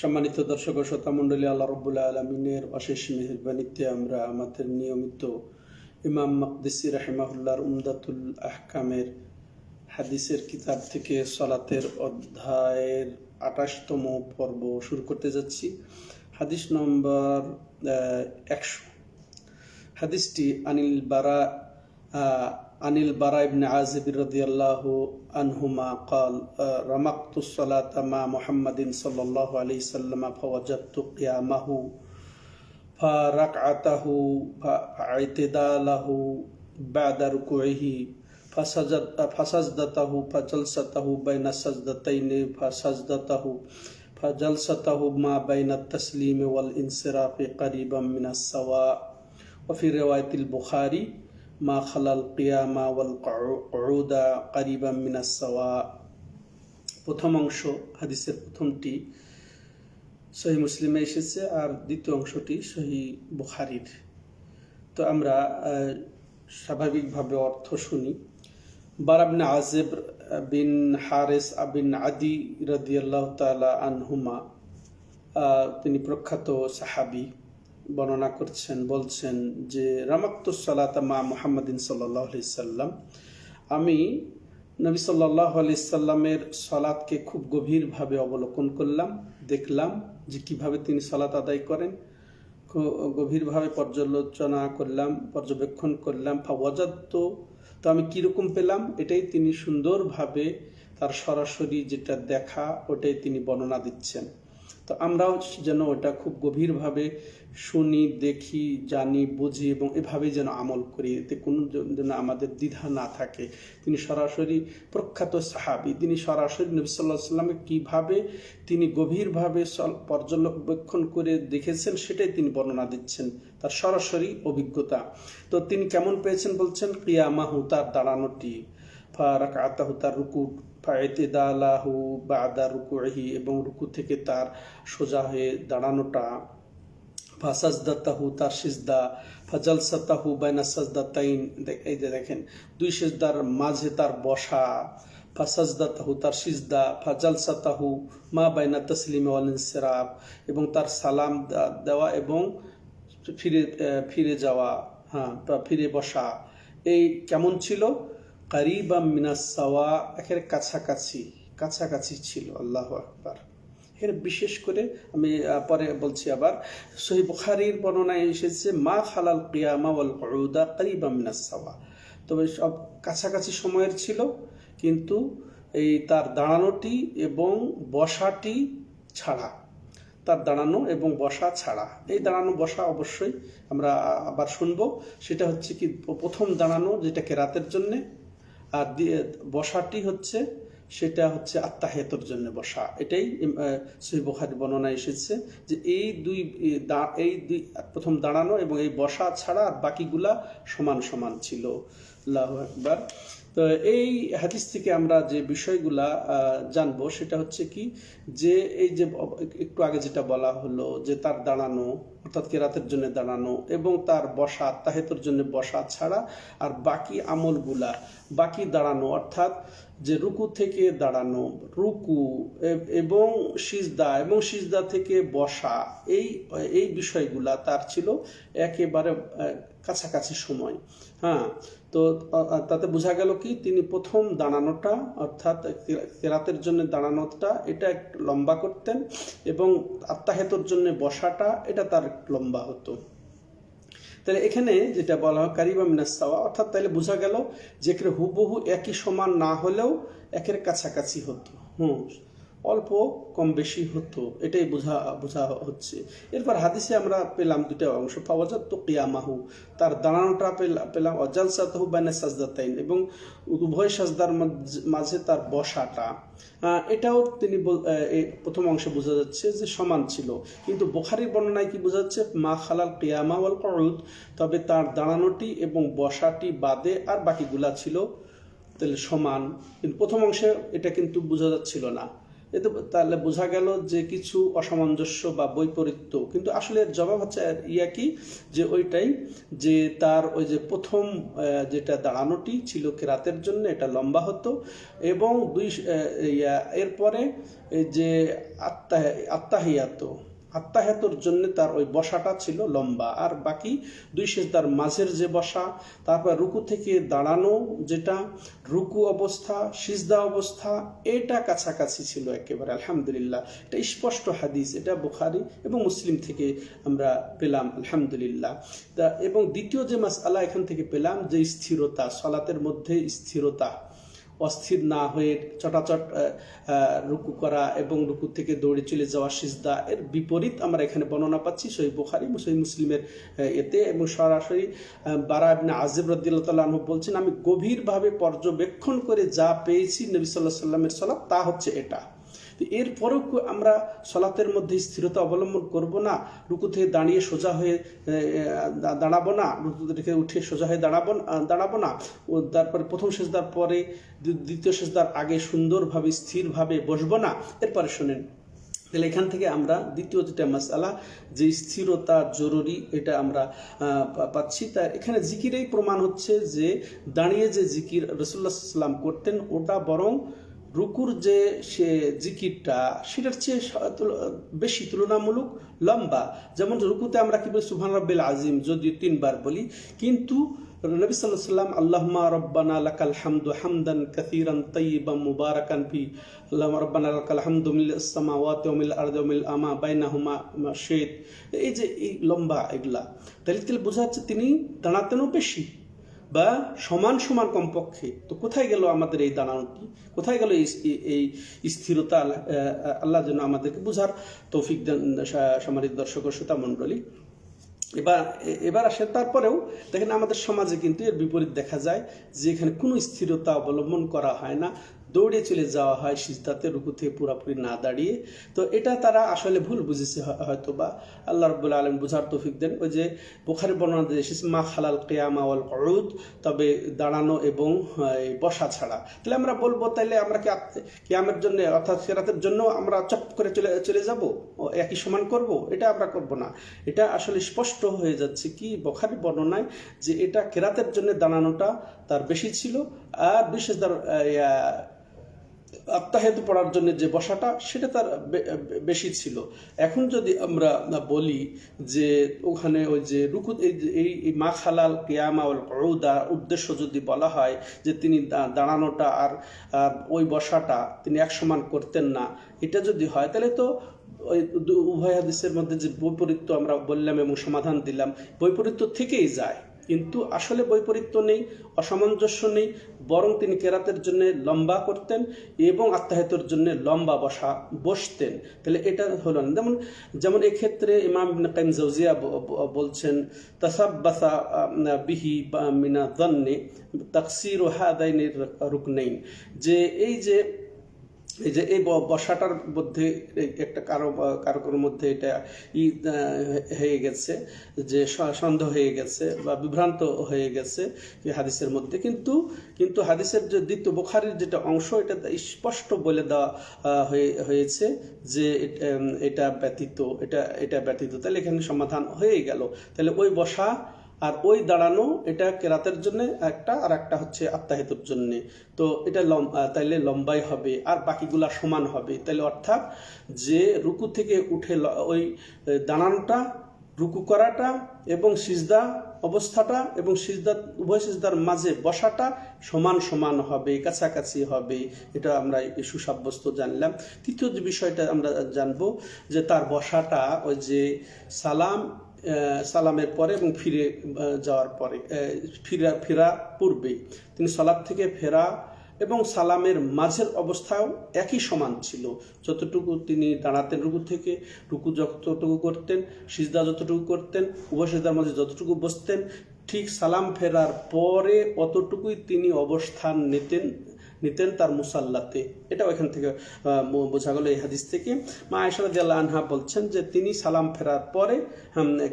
সম্মানিত দর্শক ও শ্রোতা মণ্ডলী, আল্লাহ রব্বুল আলমিনের অশেষ মেহরবানিতে আমরা আমাদের নিয়মিত ইমাম মকদিসি রাহিমাহুল্লাহর উমদাতুল আহকামের হাদিসের কিতাব থেকে সলাতের অধ্যায়ের আঠাশতম পর্ব শুরু করতে যাচ্ছি। হাদিস নম্বর একশো। হাদিসটি আনিল বারা عن البراء بن عازب رضي الله عنهما قال أه، رمقت الصلاة مع محمد صلى الله عليه وسلم فوجدت قيامه فركعته فاعتداله بعد ركوعه فسجد فسجدته فجلسته بين السجدتين فسجدته فجلسته ما بين التسليم والانصراف قريبا من السواء. وفي رواية البخاري মা খালাল কিয়ামা ওয়াল করুদা কারিবা মিনাসাওয়া প্রথম অংশ, হাদিসের প্রথমটি সহি মুসলিমে এসেছে আর দ্বিতীয় অংশটি সহি বুখারির। তো আমরা স্বাভাবিকভাবে অর্থ শুনি। বারাবনে আজেব বিন হারেস আবিন আদি রদিয়াল্লাহ তালা আনহুমা তিনি প্রখ্যাত সাহাবি। বর্ণনা করছেন, বলছেন যে রামাক্তুস সালাত মা মোহাম্মদিন সাল্লাহ সাল্লাম। আমি নবী সাল্লাহ আলি সাল্লামের সলাৎকে খুব গভীরভাবে অবলোকন করলাম, দেখলাম যে কীভাবে তিনি সলাৎ আদায় করেন। গভীরভাবে পর্যালোচনা করলাম, পর্যবেক্ষণ করলাম ফাওয়াজাত তো আমি কীরকম পেলাম? এটাই তিনি সুন্দরভাবে তার সরাসরি যেটা দেখা, ওটাই তিনি বর্ণনা দিচ্ছেন। তো আমরাও যেন ওটা খুব গভীরভাবে শুনি, দেখি, জানি, বুঝি এবং এভাবেই যেন আমল করি। এতে কোনো যেন আমাদের দ্বিধা না থাকে। তিনি সরাসরি প্রখ্যাত সাহাবি, তিনি সরাসরি নবী সাল্লাহ সাল্লামে কীভাবে তিনি গভীরভাবে পর্যবেক্ষণ করে দেখেছেন সেটাই তিনি বর্ণনা দিচ্ছেন। তার সরাসরি অভিজ্ঞতা। তো তিনি কেমন পেয়েছেন বলছেন, কিয়ামাহু তার দাঁড়ানোটি ফারাক আতাহু তার রুকু ফায়তেদালাহু বাদা রুকুহি এবং রুকু থেকে তার সোজা হয়ে দাঁড়ানোটা। ফাসাজদাতাহু তার সিজদা ফাজাল সাতাহু বাইনা সাজদাতাইন। এই যে দেখেন, দুই সিজদার মাঝে তার বসা ফাসাজদাতাহু তার সিজদা ফাজাল সাতাহু মা বাইনা তসলিম ওয়াল ইনসিরাফ এবং তার সালাম দেওয়া এবং ফিরে ফিরে যাওয়া হ্যাঁ বা ফিরে বসা। এই কেমন ছিল? কারিবা মিনাস সাওয়া, একের কাছাকাছি কাছাকাছি ছিল, আল্লাহ আকবার। এর বিশেষ করে আমি পরে বলছি আবার সহি বুখারির বর্ণনায় এসেছে, মা খালাল কিয়ামা ওয়াল কুউদা কারিবা মিনাস সাওয়া। তবে সব কাছাকাছি সময়ের ছিল, কিন্তু এই তার দাঁড়ানোটি এবং বসাটি ছাড়া, তার দাঁড়ানো এবং বসা ছাড়া। এই দাঁড়ানো বসা অবশ্যই আমরা আবার শুনব। সেটা হচ্ছে কি, প্রথম দাঁড়ানো যেটা কেরাতের জন্যে আর বসাটি হচ্ছে, সেটা হচ্ছে আত্মাহেতর জন্য বসা। এটাই সহি বখারি বর্ণনা এসেছে যে এই দুই এই দুই, প্রথম দাঁড়ানো এবং এই বসা ছাড়া আর বাকিগুলা সমান সমান ছিল। আল্লাহ একবার তো এই হাদিস থেকে আমরা যে বিষয়গুলা জানব সেটা হচ্ছে কি যে এই যে একটু আগে যেটা বলা হলো যে তার দাঁড়ানো, অর্থাৎ কেরাতের জন্য দাঁড়ানো এবং তার বসা তাহেতর জন্য বসা ছাড়া আর বাকি আমলগুলা, বাকি দাঁড়ানো, অর্থাৎ যে রুকু থেকে দাঁড়ানো, রুকু এবং সিজদা এবং সিজদা থেকে বসা, এই এই বিষয়গুলা তার ছিল একেবারে কাছাকাছি সময়। হ্যাঁ তো তাতে বোঝা গেল কি, তিনি প্রথম দাঁড়ানোটা, অর্থাৎ কেরাতের জন্য দাঁড়ানোটা, এটা একটু লম্বা করতেন এবং আত্মাহেতর জন্য বসাটা, এটা তার লম্বা হতো। তাহলে এখানে যেটা বলা হয় কারিবা মিনাস সাওয়া, অর্থাৎ তাহলে বোঝা গেল যে হুবহু একই সমান না হলেও একের কাছাকাছি হতো। হুম অল্প কম বেশি হতো, এটাই বোঝা বোঝা হচ্ছে। এরপর হাদিসে আমরা পেলাম দুটা অংশ, ফাওয়াজাত তো কিয়ামাহু, তার দাঁড়ানোটা পেলা- পেলাম অজাল সাতাহু বাইনা সাজদাতাইন, এবং উভয় সাজদার মাঝ- তার বসাটা। এটাও তিনি প্রথম অংশে বোঝা যাচ্ছে যে সমান ছিল। কিন্তু বোখারির বর্ণনায় কি বোঝা যাচ্ছে? মা খালাল কিয়ামা ওয়াল কউদ, তবে তার দাঁড়ানোটি এবং বসাটি বাদে আর বাকিগুলা ছিল, তাহলে সমান। কিন্তু প্রথম অংশে এটা কিন্তু বোঝা যাচ্ছিল না। এতে তাহলে বোঝা গেল যে কিছু অসামঞ্জস্য বা বৈপরীত্য। কিন্তু আসলে জবাব হচ্ছে ইয়া কি? যে ওইটাই যে তার ওই যে প্রথম যেটা দাঁড়ানোটি ছিল কেরাতের জন্য, এটা লম্বা হতো। এবং দুই ইয়া, এরপরে যে আত্মা, আত্মাহিয়াত। আত্মাহাতর জন্য তার ওই বসাটা ছিল লম্বা। আর বাকি দুই সেজদার মাঝের যে বসা, তারপর রুকু থেকে দাঁড়ানো যেটা, রুকু অবস্থা, সিজদা অবস্থা, এটা কাছাকাছি ছিল একেবারে, আলহামদুলিল্লাহ। এটা স্পষ্ট হাদিস, এটা বুখারি এবং মুসলিম থেকে আমরা পেলাম, আলহামদুলিল্লাহ। তা এবং দ্বিতীয় যে মাস আল্লাহ এখান থেকে পেলাম, যে স্থিরতা, সলাতের মধ্যে স্থিরতা। অস্থির না হয়ে চটাচট রুকু করা এবং রুকু থেকে দৌড়ে চলে যাওয়া সিজদা এর বিপরীত আমরা এখানে বর্ণনা পাচ্ছি সই বুখারি সই মুসলিমের এতে এবং সরাসরি বারা ইবনে আজিব রদিল্লাহ বলছেন, আমি গভীরভাবে পর্যবেক্ষণ করে যা পেয়েছি নবী সাল্লাহ সাল্লামের সলাপ তা হচ্ছে এটা। তো এরপরেও আমরা সলাতের মধ্যে স্থিরতা অবলম্বন করব না, রুকু থেকে দাঁড়িয়ে সোজা হয়ে দাঁড়াবো না, রুকু থেকে উঠে সোজা হয়ে দাঁড়াবো দাঁড়াবো না। ও, তারপরে প্রথম সেজদার পরে দ্বি- দ্বিতীয় সেজদার আগে সুন্দরভাবে, স্থিরভাবে বসবো না। এরপরে শোনেন, তাহলে এখান থেকে আমরা দ্বিতীয় যেটা মাসালা যে স্থিরতা জরুরি এটা আমরা পাচ্ছি। তা এখানে জিকিরেই প্রমাণ হচ্ছে যে দাঁড়িয়ে যে জিকির রসুল্লাহ সাল্লাম করতেন, ওটা বরং রুকুর যে সে জিকিরটা, সেটার চেয়ে বেশি তুলনামূলক লম্বা। যেমন রুকুতে আমরা কি বলি, সুবহান রব্বিল আজিম যদি তিনবার বলি। কিন্তু নবী সাল্লাহ সাল্লাম আল্লাহমা রব্বানা লাকাল হামদু হামদান কাসীরান তাইয়িবাম মুবারাকান ফি। আল্লাহমা রব্বানা লাকাল হামদু মিল ওয়া মিল আরদি মিল আমা বাইনাহুমা শেদ এই যে, এই লম্বা এগুলা। তাহলে তাহলে বোঝা যাচ্ছে, তিনি দাঁড়াতেনও বেশি। বা সমান সমান কমপক্ষে, তো কোথায় গেল আমাদের এই দাঁড়ানোটি কোথায় গেল এই স্থিরতা? আল্লাহ যেন আমাদেরকে বোঝার তৌফিক দেন, সা- দর্শক শ্রোতা মণ্ডলী। এবার এবার আসে তারপরেও দেখেন আমাদের সমাজে কিন্তু এর বিপরীত দেখা যায় যে এখানে কোনো স্থিরতা অবলম্বন করা হয় না। দৌড়ে চলে যাওয়া হয় সিজদাতে রুকুতে পুরোপুরি না দাঁড়িয়ে। তো এটা তারা আসলে ভুল বুঝেছে হয়তো বা আল্লাহ রব্বুল আলম বুঝার তৌফিক দেন। ওই যে বুখারি বর্ণনা এসেছে, মা খালাল কেয়ামা ওয়াল কউদ তবে দাঁড়ানো এবং বসা ছাড়া। তাহলে আমরা বলব তাহলে আমরা কি কিয়ামের জন্য, অর্থাৎ সেরাতের জন্য আমরা চপ করে চলে চলে যাব? একই সমান করব? এটা আমরা করব না। এটা আসলে স্পষ্ট হয়ে যাচ্ছে কি বখারি বর্ণনায় যে এটা কেরাতের জন্য দাঁড়ানোটা তার বেশি ছিল। আর বিশেষ আত্মাহেতু পড়ার জন্য যে বসাটা, সেটা তার বেশি ছিল। এখন যদি আমরা বলি যে ওখানে ওই যে রুকু এই মা খালাল কিয়ামা উদ্দেশ্য যদি বলা হয় যে তিনি দাঁড়ানোটা আর ওই বসাটা তিনি এক সমান করতেন না, এটা যদি হয়, তাহলে তো উভয় হাদিসের মধ্যে যে বৈপরীত্য আমরা বললাম এবং সমাধান দিলাম, বৈপরীত্য থেকেই যায়। কিন্তু আসলে বৈপরীত্য নেই, অসামঞ্জস্য নেই, বরং তিনি কেরাতের জন্য লম্বা করতেন এবং আত্মাহিতর জন্য লম্বা বসা, বসতেন। তাহলে এটা হলো না। যেমন যেমন এক্ষেত্রে ইমাম কাইম ব- বলছেন, তাসাব্বাসা বিহি মিনা দন্নে তাকসির ও হাদাইনের রুকনাইন। যে এই যে এই যে এই বসাটার মধ্যে একটা কারও কারোর মধ্যে এটা ই হয়ে গেছে যে সন্দেহ হয়ে গেছে বা বিভ্রান্ত হয়ে গেছে হাদিসের মধ্যে। কিন্তু কিন্তু হাদিসের যে দ্বিতীয় বুখারির যেটা অংশ, এটা স্পষ্ট বলে দেওয়া হয়ে, হয়েছে যে এটা ব্যতীত, এটা এটা ব্যতীত। তাহলে এখানে সমাধান হয়ে গেল। তাহলে ওই বসা আর ওই দাঁড়ানো এটা কেরাতের জন্য একটা আর একটা হচ্ছে আত্মাহিতর জন্য। তো এটা লম আহ, তাইলে লম্বাই হবে আর বাকিগুলা সমান হবে। তাইলে অর্থাৎ যে রুকু থেকে উঠে ওই দাঁড়ানোটা রুকু করাটা এবং সিজদা অবস্থাটা এবং সিজদা উভয় সিজদার মাঝে বসাটা সমান সমান হবে কাছাকাছি হবে। এটা আমরা সুসাব্যস্ত জানলাম। তৃতীয় যে বিষয়টা আমরা জানব যে তার বসাটা ওই যে সালাম সালামের পরে এবং ফিরে যাওয়ার পরে ফিরা, ফেরা পূর্বে তিনি সালাদ থেকে ফেরা এবং সালামের মাঝের অবস্থাও একই সমান ছিল। যতটুকু তিনি দাঁড়াতেন রুকু থেকে, রুকু যতটুকু করতেন, সিজদা যতটুকু করতেন, উভয় সিজদার মাঝে যতটুকু বসতেন, ঠিক সালাম ফেরার পরে অতটুকুই তিনি অবস্থান নিতেন। নিতেন তার মুসাল্লাতে। এটাও এখান থেকে বোঝা গেল এই হাদিস থেকে। মা আয়েশা রাদিয়াল্লাহু আনহা বলছেন যে তিনি সালাম ফেরার পরে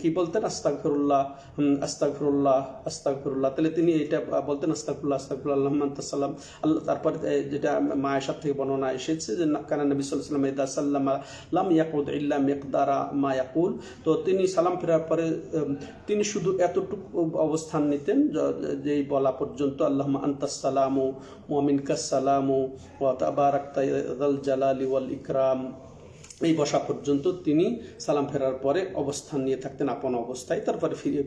কি বলতেন? আস্তাগফিরুল্লাহ হুম, আস্তাগফিরুল্লাহ আস্তাগফিরুল্লাহ। তাহলে তিনি এটা বলতেন আস্তাগফিরুল্লাহ আল্লাহুম্মা আনতাস সালাম। আল্লাহ তারপরে যেটা মা আয়েশা থেকে বর্ণনা এসেছে যে কানা নবী ওয়াসাল্লাম ইদা সাল্লামা লাম ইয়াকুদ ইল্লা মিকদারা মা ইয়াকুল। তো তিনি সালাম ফেরার পরে তিনি শুধু এতটুকু অবস্থান নিতেন যেই বলা পর্যন্ত আল্লাহ আন্তাস সালামু মোমিনকাস السلام وتبارك ذا الجلال والإكرام. এই বসা পর্যন্ত তিনি সালাম ফেরার পরে অবস্থান নিয়ে থাকতেন আপন অবস্থায়, তারপরে ফিরে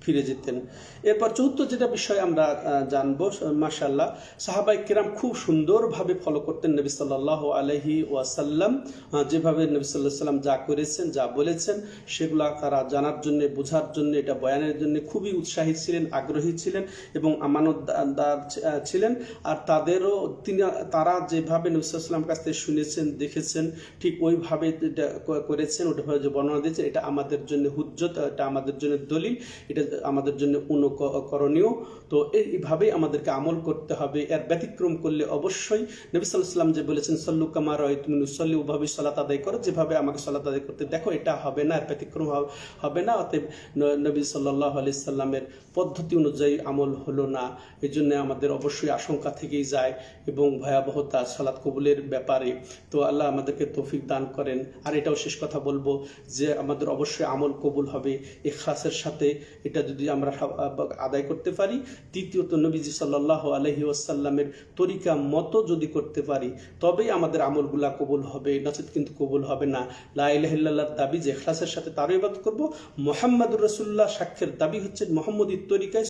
ফিরে- যেতেন। এরপর চতুর্থ যেটা বিষয় আমরা জানব মাশাল্লাহ সাহাবাই কিরাম খুব সুন্দরভাবে ফলো করতেন নবী সাল্লাহ আলহি ওয়াসাল্লাম। যেভাবে নবী সাল্লাহ সাল্লাম যা করেছেন, যা বলেছেন, সেগুলা তারা জানার জন্য, বোঝার জন্য, এটা বয়ানের জন্য খুবই উৎসাহী ছিলেন, আগ্রহী ছিলেন এবং আমানতদার ছিলেন। আর তাদেরও তিনি, তারা যেভাবে নবী আলাইহি ওয়াসাল্লামের কাছ থেকে শুনেছেন, দেখেছেন, ঠিক ওইভাবে এটা করেছেন ওইভাবে যে বর্ণনা দিয়েছেন, এটা আমাদের জন্য হুজ্জত, এটা আমাদের জন্য দলিল, এটা আমাদের জন্য অনুকরণীয়। তো এইভাবেই আমাদেরকে আমল করতে হবে, এর ব্যতিক্রম করলে অবশ্যই নবী সাল্লাম যে বলেছেন, সল্লু কামার তুমি নুসল্লি ওভাবে সলাত আদায় করো। যেভাবে আমাকে সলাত আদায় করতে, দেখো, এটা হবে না, এর ব্যতিক্রম হবে- হবে না, অতএব নবী সাল্লাহ আলি সাল্লামের পদ্ধতি অনুযায়ী আমল হলো না। এই জন্য আমাদের অবশ্যই আশঙ্কা থেকেই যায় এবং ভয়াবহতা, সালাত কবুলের ব্যাপারে। তো আল্লাহ আমাদেরকে তৌফিক দান করেন। আর এটাও শেষ কথা বলব যে আমাদের অবশ্যই আমল কবুল হবে ইখলাসের সাথে। এটা যদি আমরা আদায় করতে পারি, তৃতীয়ত নবীজি সাল্লাহ আলহি ওয়াসাল্লামের তরিকা মতো যদি করতে পারি, তবেই আমাদের আমলগুলা কবুল হবে নচেত কিন্তু কবুল হবে না। লাইলাহিল্লাহর দাবি যে ইখলাসের সাথে তারও ইবাদত করব। মোহাম্মদুর রসুল্লাহ সাক্ষের দাবি হচ্ছে মোহাম্মদীর তরিকায়